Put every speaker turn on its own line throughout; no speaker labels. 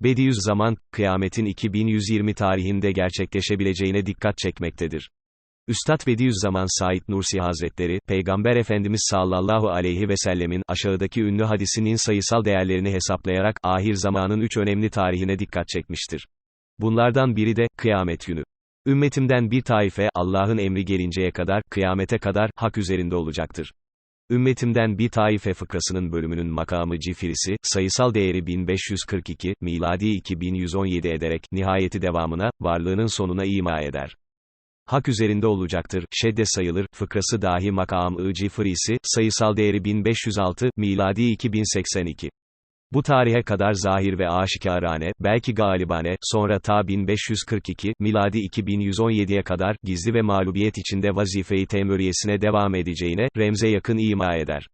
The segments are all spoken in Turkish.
Bediüzzaman, kıyametin 2120 tarihinde gerçekleşebileceğine dikkat çekmektedir. Üstad Bediüzzaman Said Nursi Hazretleri, Peygamber Efendimiz sallallahu aleyhi ve sellemin aşağıdaki ünlü hadisinin sayısal değerlerini hesaplayarak ahir zamanın üç önemli tarihine dikkat çekmiştir. Bunlardan biri de kıyamet günü. Ümmetimden bir taife Allah'ın emri gelinceye kadar kıyamete kadar hak üzerinde olacaktır. Ümmetimden bir taife fıkrasının bölümünün makamı cifirisi, sayısal değeri 1542, miladi 2117 ederek, nihayeti devamına, varlığının sonuna ima eder. Hak üzerinde olacaktır, şedde sayılır, fıkrası dahi makam-ı cifrisi, sayısal değeri 1506, miladi 2082. Bu tarihe kadar zahir ve aşikarane, belki galibane, sonra ta 1542, miladi 2117'ye kadar, gizli ve mağlubiyet içinde vazife-i temüriyesine devam edeceğine, remze yakın ima eder.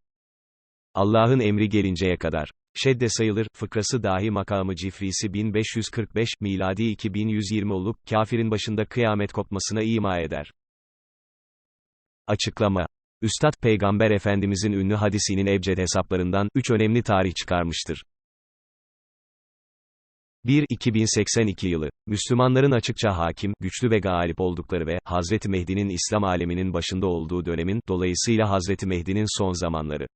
Allah'ın emri gelinceye kadar. Şedde sayılır, fıkrası dahi makamı cifrisi 1545, miladi 2120 olup, kafirin başında kıyamet kopmasına ima eder. Açıklama Üstad Peygamber Efendimizin ünlü hadisinin ebced hesaplarından, üç önemli tarih çıkarmıştır. 1. 2082 yılı. Müslümanların açıkça hakim, güçlü ve galip oldukları ve, Hazreti Mehdi'nin İslam aleminin başında olduğu dönemin, dolayısıyla Hazreti Mehdi'nin son zamanları.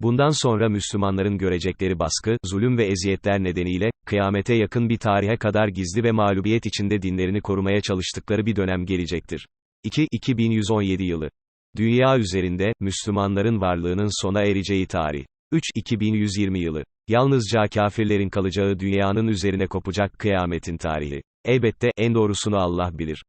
Bundan sonra Müslümanların görecekleri baskı, zulüm ve eziyetler nedeniyle, kıyamete yakın bir tarihe kadar gizli ve mağlubiyet içinde dinlerini korumaya çalıştıkları bir dönem gelecektir. 2. 2117 yılı. Dünya üzerinde, Müslümanların varlığının sona ereceği tarih. 3. 2120 yılı. Yalnızca kafirlerin kalacağı dünyanın üzerine kopacak kıyametin tarihi. Elbette, en doğrusunu Allah bilir.